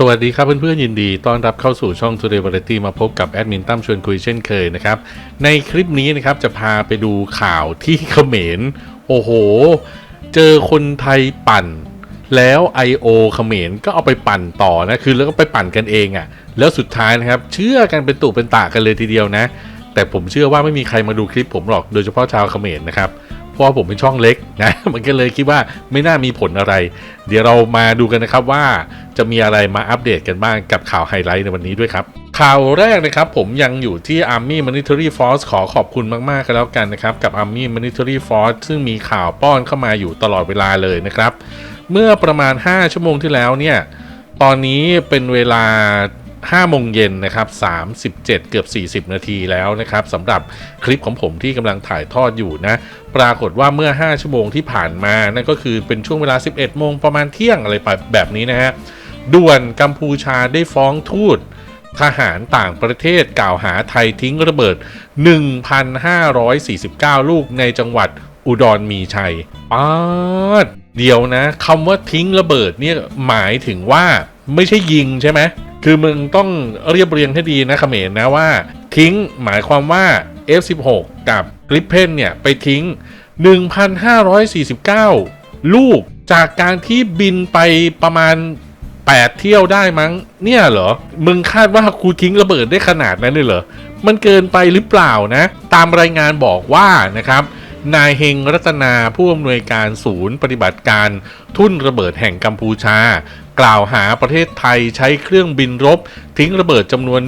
สวัสดีครับเพื่อนๆยินดีต้อนรับเข้าสู่ช่อง Today Variety มาพบกับแอดมินตั้มชวนคุยเช่นเคยนะครับ ในคลิปนี้นะครับจะพาไปดูข่าวที่เขมร โอ้โห เจอคนไทยปั่น แล้ว I.O. เขมรก็เอาไปปั่นต่อนะคือแล้วก็ไปปั่นกันเองอะ่ะ แล้วสุดท้ายนะครับ เชื่อกันเป็นตุเป็นตากันเลยทีเดียวนะ แต่ผมเชื่อว่าไม่มีใครมาดูคลิปผมหรอกโดยเฉพาะชาวเขมรนะครับ เพราะว่าผมเป็นช่องเล็กนะมันก็เลยคิดว่าไม่น่ามีผลอะไร เดี๋ยวเรามาดูกันนะครับว่าจะมีอะไรมาอัปเดตกันบ้างกับข่าวไฮไลท์ในวันนี้ด้วยครับ ข่าวแรกนะครับผมยังอยู่ที่ Army Military Force ขอขอบคุณมากๆกันแล้วกันนะครับ กับ Army Military Force ซึ่งมีข่าวป้อนเข้ามาอยู่ตลอดเวลาเลยนะครับ เมื่อประมาณ 5 ชั่วโมงที่แล้วเนี่ยตอนนี้เป็นเวลา 5โมงเย็นนะครับ37 เกือบ 40 นาทีแล้วนะครับสำหรับคลิปของผมที่กำลังถ่ายทอดอยู่นะ ปรากฏว่าเมื่อ 5 ชั่วโมงที่ผ่านมา นั่นก็คือเป็นช่วงเวลา 11 โมงประมาณเที่ยงอะไรแบบนี้นะฮะด่วนกัมพูชาได้ฟ้องทูตทหารต่างประเทศกล่าวหาไทยทิ้งระเบิด 1,549 ลูกในจังหวัดอุดรมีชัยป๊าดเดี๋ยวนะคำว่าทิ้งระเบิดเนี่ยหมายถึงว่า ไม่ใช่ยิงใช่ไหมคือมึงต้องเรียบเรียงให้ดีนะเขมรนะว่า ทิ้งหมายความว่า F16 กับ Gripen เนี่ย ไปทิ้ง 1,549 ลูกจากการที่บินไปประมาณ 8 เที่ยวได้มั้ง เนี่ยเหรอ มึงคาดว่ากูทิ้งระเบิดได้ขนาดนั้นเลยเหรอ มันเกินไปหรือเปล่านะ ตามรายงานบอกว่านะครับ นายเฮงรัตนาผู้อำนวยการศูนย์ปฏิบัติการทุ่นระเบิดแห่งกัมพูชา กล่าวหาประเทศไทยใช้เครื่องบินรบ ทิ้งระเบิดจำนวน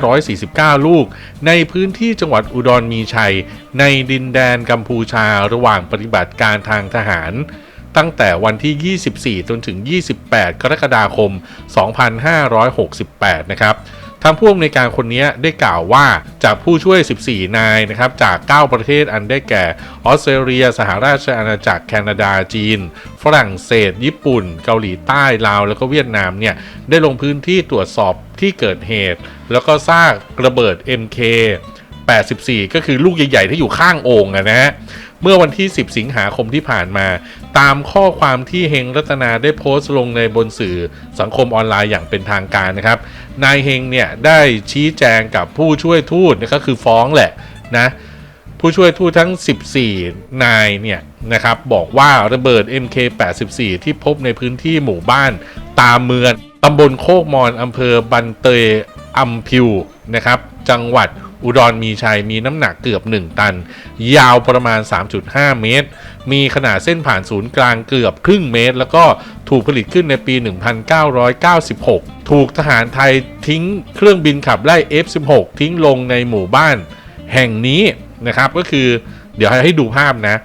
1,549 ลูก ในพื้นที่จังหวัดอุดรมีชัย ในดินแดนกัมพูชาระหว่างปฏิบัติการทางทหารตั้งแต่วันที่ 24 จนถึง 28 กรกฎาคม 2568 นะครับ ทางผู้อำนวยการคนนี้ได้กล่าวว่าจากผู้ช่วย 14 นายนะครับจาก 9 ประเทศอันได้แก่ออสเตรเลีย สหราชอาณาจักรแคนาดาจีน ฝรั่งเศส ญี่ปุ่น เกาหลีใต้ลาว แล้วก็เวียดนามเนี่ยได้ลงพื้นที่ตรวจสอบที่เกิดเหตุ แล้วก็ซากระเบิด MK 84ก็คือลูกใหญ่ๆ ที่อยู่ข้างโอ่งนะฮะ เมื่อวันที่ 10 สิงหาคมที่ผ่านมา ตามข้อความที่เฮงรัตนาได้โพสต์ลงในบนสื่อสังคมออนไลน์อย่างเป็นทางการนะครับ นายเฮงเนี่ยได้ชี้แจงกับผู้ช่วยทูตก็คือฟ้องแหละนะผู้ช่วยทูตทั้ง 14 นายเนี่ยนะครับบอกว่าระเบิด MK84 ที่พบในพื้นที่หมู่บ้านตามเมืองตำบลโคกมอนอำเภอบันเตยอัมพิวนะครับ จังหวัด อุดรมีชัยมีน้ำหนักเกือบ 1 ตัน ยาวประมาณ 3.5 เมตร มีขนาดเส้นผ่านศูนย์กลางเกือบครึ่งเมตร แล้วก็ถูกผลิตขึ้นในปี 1996 ถูกทหารไทยทิ้งเครื่องบินขับไล่ F16 ทิ้งลงในหมู่บ้านแห่งนี้นะครับ ก็คือเดี๋ยวให้ดูภาพนะ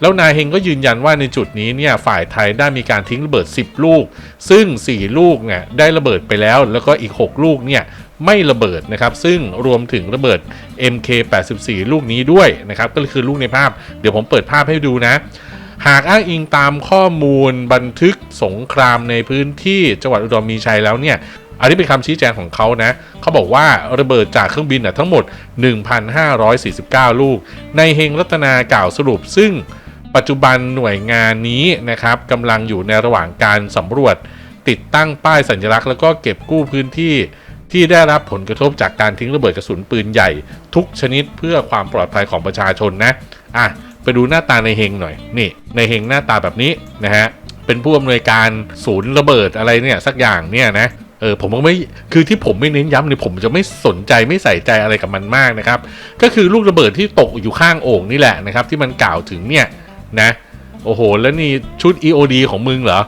แล้วนายเฮงก็ยืนยันว่าในจุดนี้เนี่ยฝ่ายไทยได้มีการทิ้งระเบิด 10 ลูก ซึ่ง 4 ลูกเนี่ยได้ระเบิดไปแล้ว แล้วก็อีก 6 ลูกเนี่ย ไม่ระเบิดนะครับ ซึ่งรวมถึงระเบิด MK84 ลูกนี้ด้วยนะครับ ก็คือลูกในภาพ เดี๋ยวผมเปิดภาพให้ดูนะ หากอ้างอิงตามข้อมูลบันทึกสงครามในพื้นที่จังหวัดอุดรมีชัยแล้วเนี่ยอันนี้เป็นคำชี้แจงของเขานะ เขาบอกว่าระเบิดจากเครื่องบินน่ะทั้งหมด 1,549 ลูก ในเฮงรัตนากล่าวสรุป ซึ่งปัจจุบันหน่วยงานนี้นะครับกำลังอยู่ในระหว่างการสำรวจติดตั้งป้ายสัญลักษณ์ แล้วก็เก็บกู้พื้นที่ ที่ได้รับผลกระทบจากการทิ้งระเบิดกระสุนปืนใหญ่ ทุกชนิดเพื่อความปลอดภัยของประชาชนนะอะไปดูหน้าตาในเฮงหน่อยนี่ ในเฮงหน้าตาแบบนี้นะฮะเป็นผู้อำนวยการศูนย์ระเบิดอะไรเนี่ยสักอย่างเนี่ยนะเออผมก็ไม่คือที่ผมไม่เน้นย้ำเนี่ยผมจะไม่สนใจไม่ใส่ใจอะไรกับมันมากนะครับ ก็คือลูกระเบิดที่ตกอยู่ข้างโอ่งนี่แหละนะครับ ที่มันกล่าวถึงเนี่ยนะโอ้โห แล้วนี่ชุด EOD ของมึงเหรอ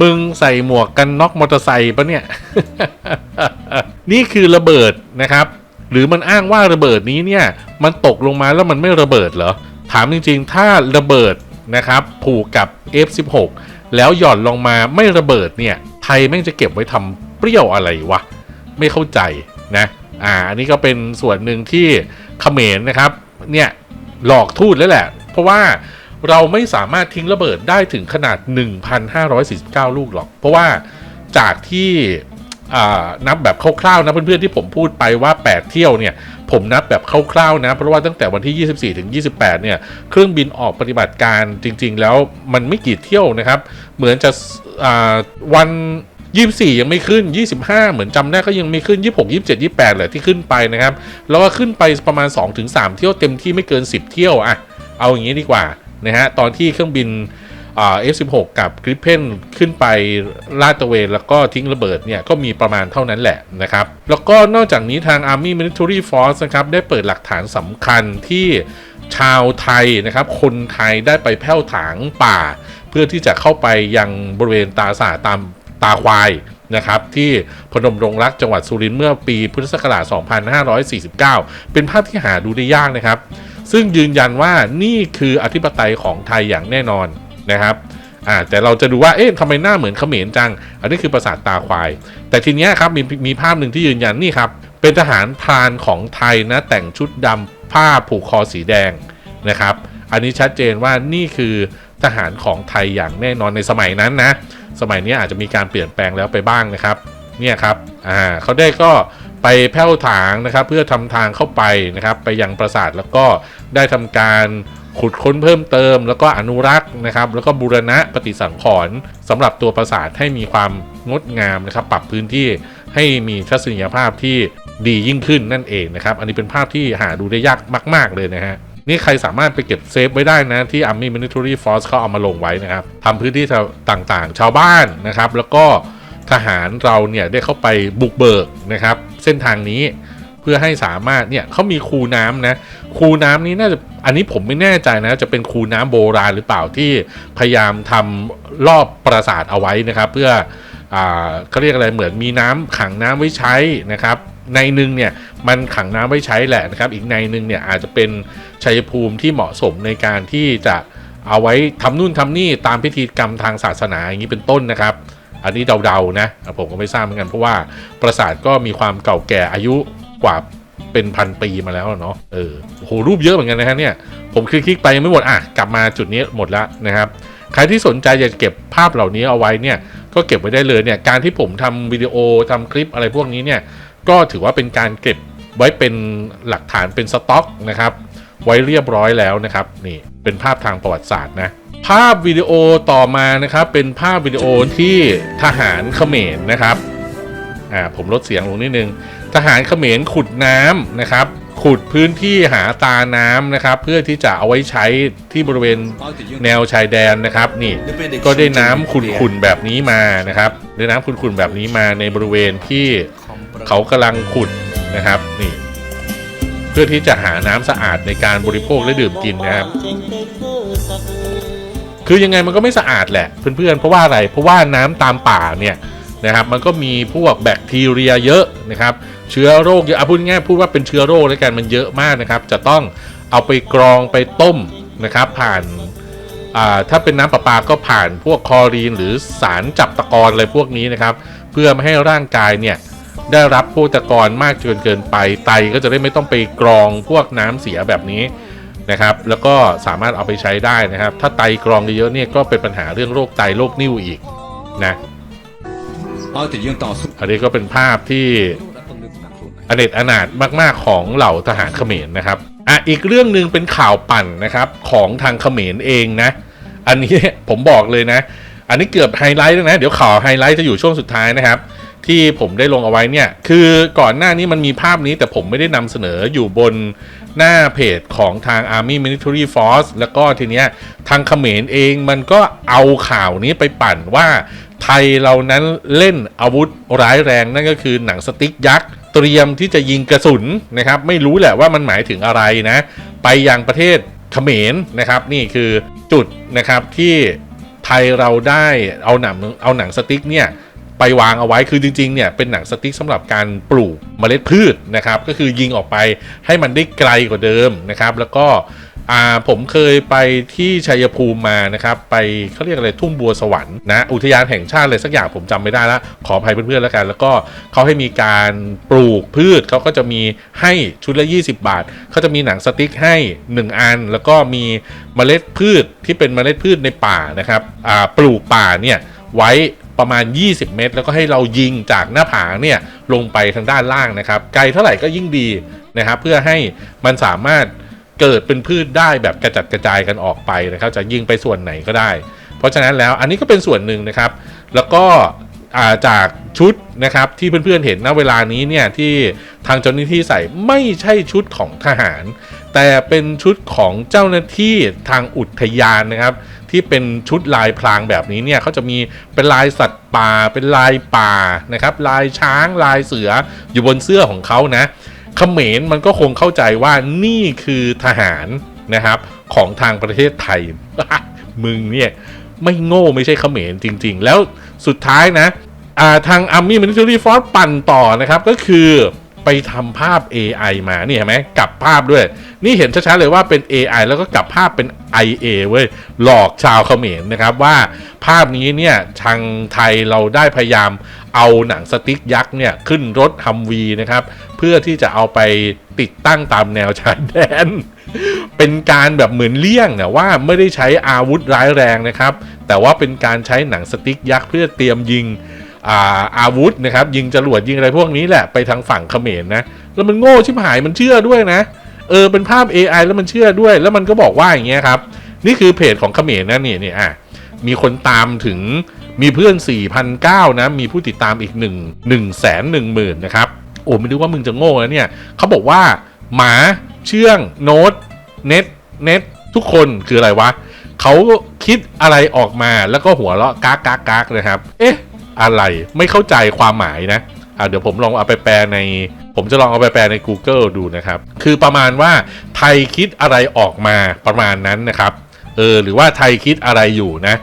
มึงใส่หมวกกันน็อกมอเตอร์ไซค์ปะเนี่ย นี่คือระเบิดนะครับ หรือมันอ้างว่าระเบิดนี้เนี่ย มันตกลงมาแล้วมันไม่ระเบิดเหรอ ถามจริงๆ ถ้าระเบิดนะครับ ผูกกับ F16 แล้วหย่อนลงมาไม่ระเบิดเนี่ย ไทยแม่งจะเก็บไว้ทำเปรี้ยวอะไรวะ ไม่เข้าใจนะ อ่า อันนี้ก็เป็นส่วนหนึ่งที่เขมรนะครับ เนี่ยหลอกทูตแล้วแหละ เพราะว่า เราไม่สามารถทิ้งระเบิดได้ถึงขนาด 1,549 ลูกหรอก เพราะว่าจากที่นับแบบคร่าวๆนะเพื่อนๆที่ผมพูดไปว่า 8 เที่ยวเนี่ยผมนับแบบคร่าวๆนะ เพราะว่าตั้งแต่วันที่ 24 ถึง 28 เนี่ยเครื่องบินออกปฏิบัติการจริงๆ แล้วมันไม่กี่เที่ยวนะครับ เหมือนจะอ่าวัน 24 ยังไม่ขึ้น 25 เหมือนจำได้ก็ยังไม่ขึ้น 26 27 28แหละที่ขึ้นไปนะครับ แล้วก็ขึ้นไปประมาณ 2-3 เที่ยวเต็มที่ไม่เกิน 10 เที่ยวอะเอาอย่างนี้ดีกว่า นะฮะตอนที่เครื่องบินเอ่า F16 กับ Gripen ขึ้นไปลาดตระเวนแล้วก็ทิ้งระเบิดเนี่ยก็มีประมาณเท่านั้นแหละนะครับ แล้วก็นอกจากนี้ทาง Army Military Force นะครับได้เปิดหลักฐานสำคัญที่ชาวไทยนะครับคนไทยได้ไปแผ่วถางป่า เพื่อที่จะเข้าไปยังบริเวณตาสาตามตาควายนะครับที่พนมรงรักจังหวัดสุรินทร์เมื่อปีพุทธศักราช 2549 เป็นภาพที่หาดูได้ยากนะครับ ซึ่งยืนยันว่านี่คืออธิปไตยของไทยอย่างแน่นอนนะครับอ่าแต่เราจะดูว่า เอ๊ะทำไมหน้าเหมือนเขมรจัง อันนี้คือปราสาทตาควาย แต่ทีเนี้ยครับมีมีภาพหนึ่งที่ยืนยันนี่ครับ เป็นทหารพรานของไทยนะ แต่งชุดดำผ้าผูกคอสีแดงนะครับ อันนี้ชัดเจนว่านี่คือทหารของไทยอย่างแน่นอนในสมัยนั้นนะ สมัยนี้อาจจะมีการเปลี่ยนแปลงแล้วไปบ้างนะครับ เนี่ยครับ อ่าเขาได้ก็ ไปแผ่วถางนะครับ เพื่อทำทางเข้าไปนะครับ ไปยังปราสาทแล้วก็ได้ทำการขุดค้นเพิ่มเติม แล้วก็อนุรักษ์นะครับ แล้วก็บูรณะปฏิสังขรณ์สำหรับตัวปราสาทให้มีความงดงามนะครับ ปรับพื้นที่ให้มีทัศนียภาพที่ดียิ่งขึ้นนั่นเองนะครับ อันนี้เป็นภาพที่หาดูได้ยากมาก ๆ เลยนะฮะนี่ใครสามารถไปเก็บเซฟไว้ได้นะ ที่ Army Military Force เขาเอามาลงไว้นะครับทำพื้นที่ต่างๆ ชาวบ้านนะครับ แล้วก็ ทหารเราเนี่ยได้เข้าไปบุกเบิกนะครับ เส้นทางนี้เพื่อให้สามารถเนี่ยเขามีคูน้ำนะคูน้ำนี้น่าจะอันนี้ผมไม่แน่ใจนะจะเป็นคูน้ำโบราณหรือเปล่าที่พยายามทำรอบปราสาทเอาไว้นะครับ เพื่ออ่าเขาเรียกอะไรเหมือนมีน้ำขังน้ำไว้ใช้นะครับในหนึ่งเนี่ยมันขังน้ำไว้ใช้แหละนะครับ อีกในหนึ่งเนี่ยอาจจะเป็นชัยภูมิที่เหมาะสมในการที่จะเอาไว้ทำนู่นทำนี่ตามพิธีกรรมทางศาสนาอย่างนี้เป็นต้นนะครับ อันนี้เดาๆนะ ผมก็ไม่ทราบเหมือนกันเพราะว่าปราสาทก็มีความเก่าแก่อายุกว่าเป็นพันปีมาแล้วเนาะ เออโอ้โหรูปเยอะเหมือนกันนะฮะเนี่ย ผมคลิกๆไปยังไม่หมด อะ กลับมาจุดนี้หมดแล้วนะครับ ใครที่สนใจอยากจะเก็บภาพเหล่านี้เอาไว้เนี่ย ก็เก็บไว้ได้เลยเนี่ย การที่ผมทำวิดีโอทำคลิปอะไรพวกนี้เนี่ย ก็ถือว่าเป็นการเก็บไว้เป็นหลักฐานเป็นสต็อกนะครับ ไว้เรียบร้อยแล้วนะครับ นี่ เป็นภาพทางประวัติศาสตร์นะ ภาพวิดีโอต่อมานะครับเป็นภาพวิดีโอที่ทหารเขมรนะครับอ่าผมลดเสียงลงนิดนึง ทหารเขมรขุดน้ำนะครับ ขุดพื้นที่หาตาน้ำนะครับ เพื่อที่จะเอาไว้ใช้ที่บริเวณแนวชายแดนนะครับ นี่ก็ได้น้ำขุ่นๆแบบนี้มานะครับได้น้ำขุ่นๆแบบนี้มาในบริเวณที่เขากำลังขุดนะครับนี่ เพื่อที่จะหาน้ำสะอาดในการบริโภคและดื่มกินนะครับ คือยังไงมันก็ไม่สะอาดแหละเพื่อนๆเพราะว่าอะไรเพราะว่าน้ำตามป่าเนี่ยนะครับมันก็มีพวกแบคทีเรียเยอะนะครับเชื้อโรคเยอะพูดง่ายๆพูดว่าเป็นเชื้อโรคแล้วกันมันเยอะมากนะครับ จะต้องเอาไปกรองไปต้มนะครับผ่านถ้าเป็นน้ำประปาก็ผ่านพวกคอรีนหรือสารจับตะกอนอะไรพวกนี้นะครับ เพื่อไม่ให้ร่างกายเนี่ยได้รับพวกตะกอนมากจนเกินไปไตก็จะได้ไม่ต้องไปกรองพวกน้ำเสียแบบนี้ นะครับ แล้วก็สามารถเอาไปใช้ได้นะครับ ถ้าไตกรองเยอะๆเนี่ยก็เป็นปัญหาเรื่องโรคไตโรคนิ่วอีกนะเอาแต่ยังต่อสู้อันนี้ก็เป็นภาพที่อเนจอนาถมาก ๆ ของเหล่าทหารเขมรนะครับอะอีกเรื่องหนึ่งเป็นข่าวปั่นนะครับของทางเขมรเองนะ อันนี้ผมบอกเลยนะ อันนี้เกือบไฮไลท์แล้วนะ เดี๋ยวข่าวไฮไลท์จะอยู่ช่วงสุดท้ายนะครับ ที่ผมได้ลงเอาไว้เนี่ย คือก่อนหน้านี้มันมีภาพนี้แต่ผมไม่ได้นำเสนออยู่บนหน้าเพจของทาง Army Military Force แล้วก็ทีเนี้ยทางเขมรเองมันก็เอาข่าวนี้ไปปั่นว่าไทยเรานั้นเล่นอาวุธร้ายแรงนั่นก็คือหนังสติ๊กยักษ์เตรียมที่จะยิงกระสุนนะครับ ไม่รู้แหละว่ามันหมายถึงอะไรนะ ไปยังประเทศเขมรนะครับ นี่คือจุดนะครับที่ไทยเราได้เอาหนังเอาหนังสติ๊กเนี่ย ไปวางเอาไว้คือจริงๆเนี่ยเป็นหนังสติ๊กสำหรับการปลูกเมล็ดพืชนะครับก็คือยิงออกไปให้มันได้ไกลกว่าเดิมนะครับ แล้วก็อ่าผมเคยไปที่ชัยภูมิมานะครับไปเขาเรียกอะไรทุ่งบัวสวรรค์นะอุทยานแห่งชาติอะไรสักอย่างผมจำไม่ได้ละขออภัยเพื่อนๆแล้วกัน แล้วก็เขาให้มีการปลูกพืชเขาก็จะมีให้ชุดละ 20 บาทเขาจะมีหนังสติ๊กให้ 1 อัน แล้วก็มีเมล็ดพืชที่เป็นเมล็ดพืชในป่านะครับอ่าปลูกป่าเนี่ยไว้ ประมาณ 20 เมตร แล้วก็ให้เรายิงจากหน้าผาเนี่ยลงไปทางด้านล่างนะครับ ไกลเท่าไหร่ก็ยิ่งดีนะครับ เพื่อให้มันสามารถเกิดเป็นพืชได้แบบกระจัดกระจายกันออกไปนะครับ จะยิงไปส่วนไหนก็ได้ เพราะฉะนั้นแล้วอันนี้ก็เป็นส่วนหนึ่งนะครับ แล้วก็จากชุดนะครับที่เพื่อนๆเห็นณเวลานี้เนี่ยที่ทางเจ้าหน้าที่ใส่ไม่ใช่ชุดของทหาร แต่เป็นชุดของเจ้าหน้าที่ทางอุทยานนะครับ ที่เป็นชุดลายพรางแบบนี้เนี่ยเขาจะมีเป็นลายสัตว์ป่า เป็นลายป่านะครับ ลายช้างลายเสืออยู่บนเสื้อของเขานะเขมรมันก็คงเข้าใจว่านี่คือทหารนะครับของทางประเทศไทย มึงเนี่ยไม่โง่ไม่ใช่เขมรจริง ๆ แล้วสุดท้ายนะาทาง Army Military Force ปั่นต่อนะครับก็คือ ไปทำภาพ AI มานี่เห็นไหมกลับภาพด้วย นี่เห็นชัดๆเลยว่าเป็น AI แล้วก็กลับภาพเป็น IA เว้ยหลอกชาวเขมรนะครับว่าภาพนี้เนี่ยทางไทยเราได้พยายามเอาหนังสติ๊กยักษ์เนี่ยขึ้นรถฮัมวีนะครับ เพื่อที่จะเอาไปติดตั้งตามแนวชายแดน เป็นการแบบเหมือนเลี่ยงนะว่าไม่ได้ใช้อาวุธร้ายแรงนะครับ แต่ว่าเป็นการใช้หนังสติ๊กยักษ์เพื่อเตรียมยิง อาอาวุธนะครับยิงจรวดยิงอะไรพวกนี้แหละไปทางฝั่งเขมรนะแล้วมันโง่ชิบหายมันเชื่อด้วยนะเออเป็นภาพ AI แล้วมันเชื่อด้วย แล้วมันก็บอกว่าอย่างเงี้ยครับนี่คือเพจของเขมรนะนี่นี่อะมีคนตามถึงมีเพื่อน 4,009นะมีผู้ติดตามอีก 1 1 1 0 0 0 0นะครับโอ้ไม่รู้ว่ามึงจะโง่แล้วเนี่ยเขาบอกว่าหมาเชื่องโน้ตเน็ตเน็ตทุกคนคืออะไรวะเขาคิดอะไรออกมาแล้วก็หัวเราะกากกากกากนะครับ เอ๊ะ อะไร ไม่เข้าใจความหมายนะอะเดี๋ยวผมลองเอาไปแปลใน ผมจะลองเอาไปแปลใน Google ดูนะครับ คือประมาณว่าไทยคิดอะไรออกมาประมาณนั้นนะครับ เออ หรือว่าไทยคิดอะไรอยู่นะ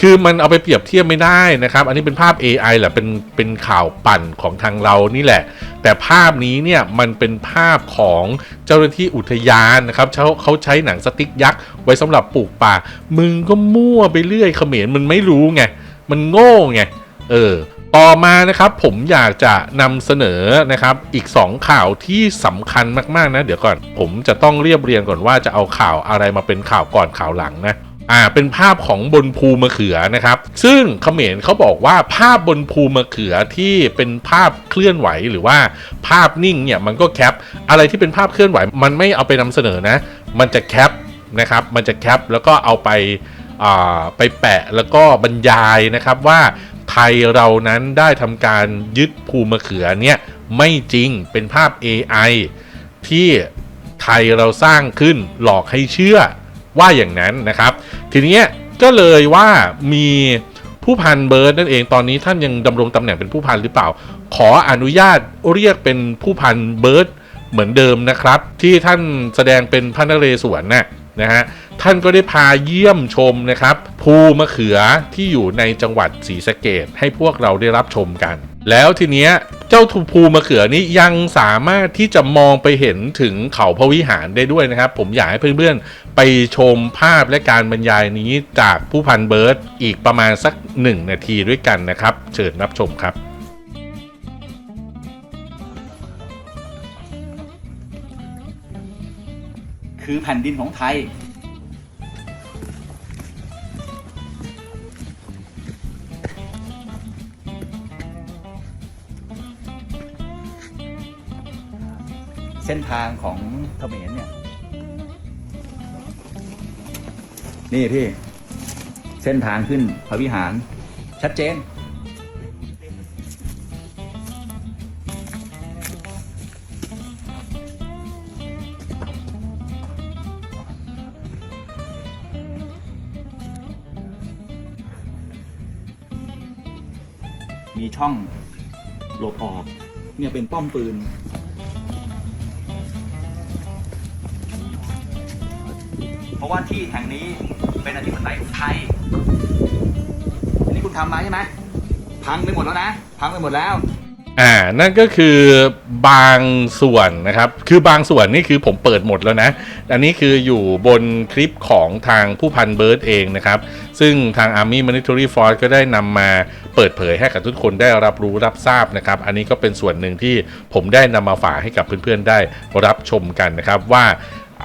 คือมันเอาไปเปรียบเทียบไม่ได้นะครับ อันนี้เป็นภาพ AI แหละ เป็น เป็นข่าวปั่นของทางเรานี่แหละ แต่ภาพนี้เนี่ย มันเป็นภาพของเจ้าหน้าที่อุทยานนะครับเขาเขาใช้หนังสติ๊กยักษ์ไว้สำหรับปลูกป่า มึงก็มั่วไปเรื่อยเขมรมันไม่รู้ไง มันโง่ไง เออต่อมานะครับผมอยากจะนำเสนอนะครับอีก 2 ข่าวที่สำคัญมากๆนะ เดี๋ยวก่อนผมจะต้องเรียบเรียงก่อนว่าจะเอาข่าวอะไรมาเป็นข่าวก่อนข่าวหลังนะอ่าเป็นภาพของบนภูมะเขือนะครับ ซึ่งเขมรเขาบอกว่าภาพบนภูมะเขือที่เป็นภาพเคลื่อนไหวหรือว่าภาพนิ่งเนี่ยมันก็แคปอะไรที่เป็นภาพเคลื่อนไหว มันไม่เอาไปนำเสนอนะ มันจะแคปนะครับมันจะแคปแล้วก็เอาไปอ่าไปแปะแล้วก็บรรยายนะครับว่า ไทยเรานั้นได้ทำการยึดภูมะเขือเนี่ยไม่จริงเป็นภาพ AI ที่ไทยเราสร้างขึ้นหลอกให้เชื่อว่าอย่างนั้นนะครับ ทีนี้ก็เลยว่ามีผู้พันเบิร์ดนั่นเองตอนนี้ท่านยังดำรงตำแหน่งเป็นผู้พันหรือเปล่า ขออนุญาตเรียกเป็นผู้พันเบิร์ดเหมือนเดิมนะครับ ที่ท่านแสดงเป็นพระนเรศวรน่ะ นะฮะท่านก็ได้พาเยี่ยมชมนะครับภูมะเขือที่อยู่ในจังหวัดศรีสะเกดให้พวกเราได้รับชมกัน แล้วทีเนี้ยเจ้าภูมะเขือนี้ยังสามารถที่จะมองไปเห็นถึงเขาพระวิหารได้ด้วยนะครับ ผมอยากให้เพื่อนๆ ไปชมภาพและการบรรยายนี้จากผู้พันเบิร์ดอีกประมาณสักหนึ่งนาทีด้วยกันนะครับ เชิญรับชมครับ คือแผ่นดินของไทย เส้นทางของเขมรเนี่ย นี่พี่ เส้นทางขึ้นพระวิหาร ชัดเจน ช่องหลบออก เนี่ยเป็นป้อมปืน เพราะว่าที่แห่งนี้เป็นอธิปไตยของไทย อันนี้คุณทำมาใช่ไหมพังไปหมดแล้วนะ พังไปหมดแล้ว อ่า นั่นก็คือ บางส่วนนะครับ คือบางส่วนนี่คือผมเปิดหมดแล้วนะ อันนี้คืออยู่บนคลิปของทางผู้พันเบิร์ดเองนะครับ ซึ่งทาง Army Monetary Force ก็ได้นำมาเปิดเผยให้กับทุกคนได้รับรู้รับทราบนะครับ อันนี้ก็เป็นส่วนหนึ่งที่ผมได้นำมาฝากให้กับเพื่อนๆได้รับชมกันนะครับว่า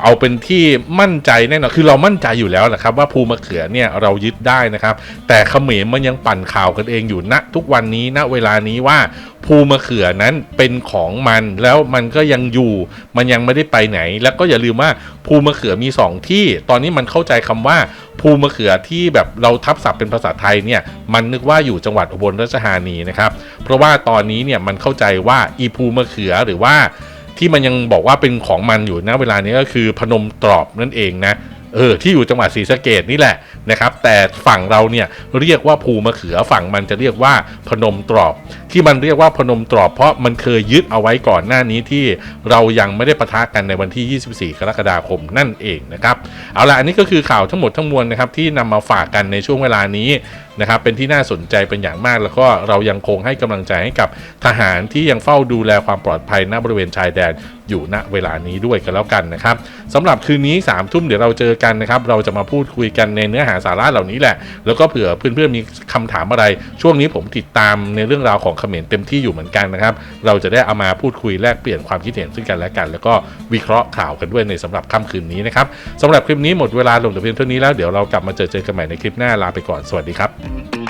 เอาเป็นที่มั่นใจแน่นอนคือเรามั่นใจอยู่แล้วนะครับ ว่าภูมะเขือเนี่ยเรายึดได้นะครับ แต่เขมรมันยังปั่นข่าวกันเองอยู่ณทุกวันนี้ณเวลานี้ว่าภูมะเขือนั้นเป็นของมันแล้วมันก็ยังอยู่ มันยังไม่ได้ไปไหน แล้วก็อย่าลืมว่าภูมะเขือมีสองที่ ตอนนี้มันเข้าใจคำว่าภูมะเขือที่แบบเราทับศัพท์เป็นภาษาไทยเนี่ยมันนึกว่าอยู่จังหวัดอุบลราชธานีนะครับ เพราะว่าตอนนี้เนี่ยมันเข้าใจว่าอีภูมะเขือหรือว่า ที่มันยังบอกว่าเป็นของมันอยู่นะเวลานี้ก็คือพนมตรอบนั่นเองนะเออที่อยู่จังหวัดศรีสะเกดนี่แหละนะครับ แต่ฝั่งเราเนี่ยเรียกว่าภูมะเขือฝั่งมันจะเรียกว่าพนมตรอบ ที่มันเรียกว่าพนมตรอบ เพราะมันเคยยึดเอาไว้ก่อนหน้านี้ที่เรายังไม่ได้ประทะกันในวันที่ 24 กรกฎาคมนั่นเองนะครับเอาละอันนี้ก็คือข่าวทั้งหมดทั้งมวลนะครับที่นำมาฝากกันในช่วงเวลานี้ นะครับเป็นที่น่าสนใจเป็นอย่างมาก แล้วก็เรายังคงให้กำลังใจให้กับทหารที่ยังเฝ้าดูแลความปลอดภัยณบริเวณชายแดนอยู่ณเวลานี้ด้วยกันแล้วกันนะครับสำหรับคืนนี้3ามทุ่มเดี๋ยวเราเจอกันนะครับเราจะมาพูดคุยกันในเนื้อหาสาระเหล่านี้แหละ แล้วก็เผื่อเพื่อนๆมีคำถามอะไร ช่วงนี้ผมติดตามในเรื่องราวของเขมรเต็มที่อยู่เหมือนกันนะครับ เราจะได้เอามาพูดคุยแลกเปลี่ยนความคิดเห็นซึ่งกันและกัน แล้วก็วิเคราะห์ข่าวกันด้วยในสำหรับค่ำคืนนี้นะครับสำหรับคลิปนี้หมดเวลาลงแต่เพียงเท่านี้แล้วเดี๋ยวเรากลับมาเจอเจอกันใหม่ในคลิปหน้าลาไปก่อนสวัสดีครับ Thank you.